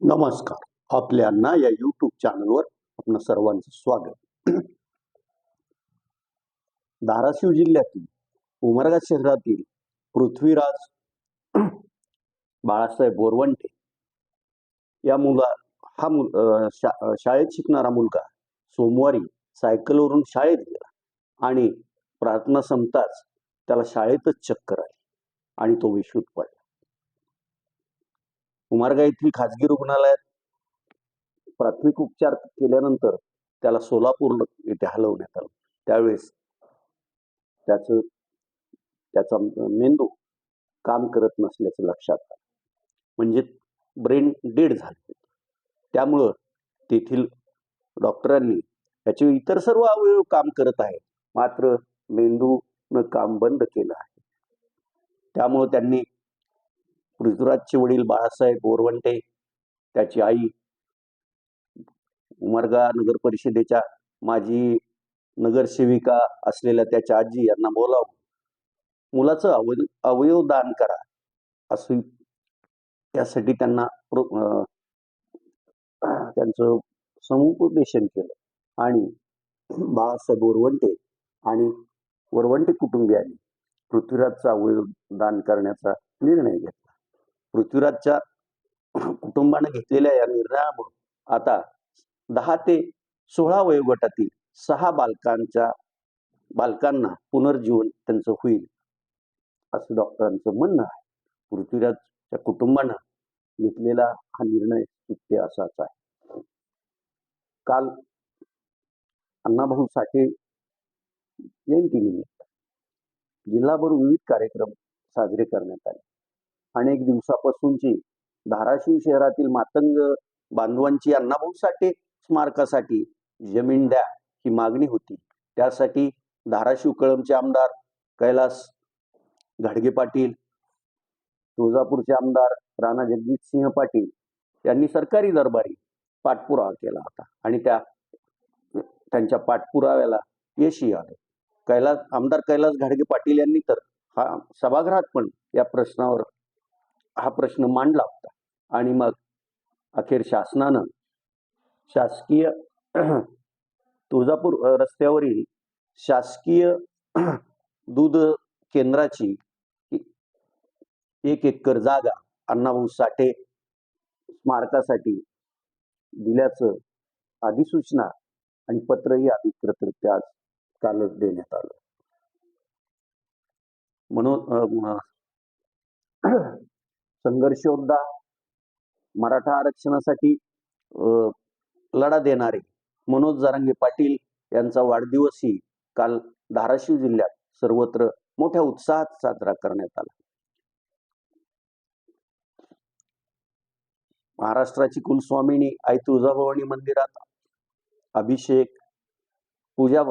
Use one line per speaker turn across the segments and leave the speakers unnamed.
नमस्कार. आपल्यांना या युट्यूब चॅनलवर आपलं सर्वांचं स्वागत. धाराशिव जिल्ह्यातील उमरगा शहरातील पृथ्वीराज बाळासाहेब बोरवंटे या मुला हा मुल शा शाळेत शिकणारा मुलगा सोमवारी सायकलवरून शाळेत गेला आणि प्रार्थना संपताच त्याला शाळेतच चक्कर आली आणि तो विश्रुत पडला. उमारगा येथील खाजगी रुग्णालयात प्राथमिक उपचार केल्यानंतर त्याला सोलापूर येथे हलवण्यात आलं. त्यावेळेस त्याचं त्याचा मेंदू काम करत नसल्याचं लक्षात आलं. म्हणजे ब्रेन डेड झाले. त्यामुळं तेथील डॉक्टरांनी त्याचे इतर सर्व अवयव काम करत आहेत. मात्र मेंदूनं काम बंद केलं आहे. त्यामुळं त्यांनी पृथ्वीराजचे वडील बाळासाहेब बोरवंटे त्याची आई उमरगा नगर परिषदेच्या माजी नगरसेविका असलेल्या त्याच्या आजी यांना बोलावून मुलाचं अवय अवयव दान करा असं त्यासाठी त्यांना प्रो अं, त्यांचं समुपदेशन केलं. आणि बाळासाहेब वरवंटे आणि वरवंटे कुटुंबियांनी पृथ्वीराजचा अवयव दान करण्याचा निर्णय घेतला. पृथ्वीराजच्या कुटुंबाने घेतलेल्या या निर्णयामुळे आता दहा ते सोळा वयोगटातील सहा बालकांच्या बालकांना पुनर्जीवन त्यांचं होईल असं डॉक्टरांचं म्हणणं आहे. पृथ्वीराजच्या कुटुंबानं घेतलेला हा निर्णय सत्य असाच आहे. काल अण्णाभाऊ साठे जयंतीनिमित्त जिल्हाभर विविध कार्यक्रम साजरे करण्यात आले. अनेक दिवसापासूनची धाराशिव शहरातील मातंग बांधवांची अण्णाभाऊ साठे स्मारकासाठी जमीन द्या ही मागणी होती. त्यासाठी धाराशिव कळमचे आमदार कैलास घाडगे पाटील तुळजापूरचे आमदार राणा जगजितसिंह पाटील यांनी सरकारी दरबारी पाठपुरावा केला होता आणि त्या त्यांच्या पाठपुराव्याला यशही आलं. कैलास आमदार कैलास घाडगे पाटील यांनी तर हा सभागृहात पण या प्रश्नावर हा प्रश्न मांडला होता. आणि मग अखेर शासनानं शासकीय तुळजापूर रस्त्यावरील शासकीय दूध केंद्राची एक एकर जागा अण्णाभाऊ साठे स्मारकासाठी दिल्याचं अधिसूचना आणि पत्रही अधिकृतरित्या आज कालच देण्यात आलं. म्हणून संघर्षोद्धा संघर्ष मराठा आरक्षणासाठी लढा देणारे मनोज जरांगे पाटील यांचा वाढदिवसही काल धाराशिव जिल्ह्यात सर्वत्र मोठ्या उत्साहात साजरा करण्यात आला. महाराष्ट्राची कुलस्वामिनी आई तुळजाभवानी मंदिरात अभिषेक पूजा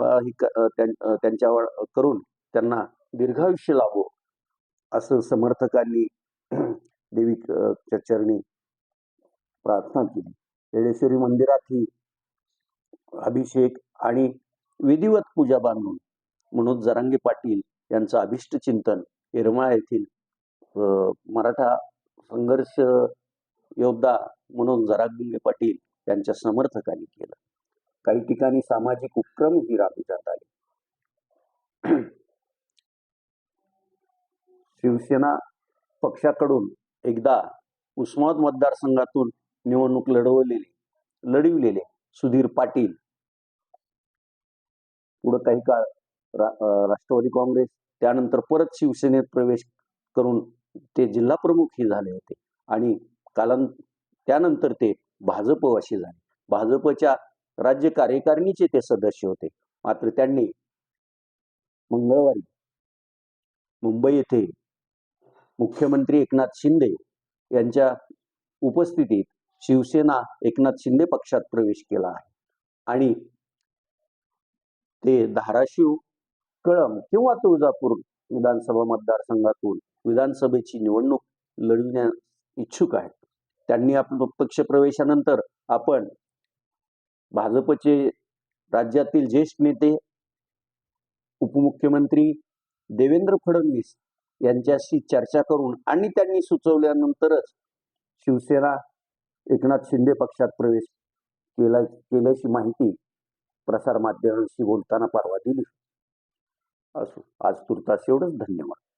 त्यांच्यावर करून त्यांना दीर्घायुष्य लाभो असं समर्थकांनी देवी चरणी प्रार्थना केली. येडेश्वरी मंदिरातही अभिषेक आणि विधिवत पूजा बांधून मनोज जरांगे पाटील यांचं अभिष्ट चिंतन येरमाळा येथील मराठा संघर्ष योद्धा मनोज जरांगे पाटील यांच्या समर्थकांनी केलं. काही ठिकाणी सामाजिक उपक्रमही राबविण्यात आले. शिवसेना पक्षाकडून एकदा उस्मानाबाद मतदारसंघातून निवडणूक लढवलेले लढविलेले सुधीर पाटील. पुढं काही काळ रा- राष्ट्रवादी काँग्रेस त्यानंतर परत शिवसेनेत प्रवेश करून ते जिल्हा प्रमुखही झाले होते. आणि कालां त्यानंतर ते भाजपवाशी झाले. भाजपच्या राज्य कार्यकारिणीचे ते सदस्य होते. मात्र त्यांनी मंगळवारी मुंबई येथे मुख्यमंत्री एकनाथ शिंदे यांच्या उपस्थितीत शिवसेना एकनाथ शिंदे पक्षात प्रवेश केला आहे. आणि ते धाराशिव कळम किंवा तुळजापूर विधानसभा मतदारसंघातून विधानसभेची निवडणूक लढविण्यास इच्छुक आहेत. त्यांनी आपलं पक्ष प्रवेशानंतर आपण भाजपचे राज्यातील ज्येष्ठ नेते उपमुख्यमंत्री देवेंद्र फडणवीस यांच्याशी चर्चा करून आणि त्यांनी सुचवल्यानंतरच शिवसेना एकनाथ शिंदे पक्षात प्रवेश केला केल्याची माहिती प्रसारमाध्यमांशी बोलताना परवा दिली. असो आज तुर्तास एवढंच. धन्यवाद.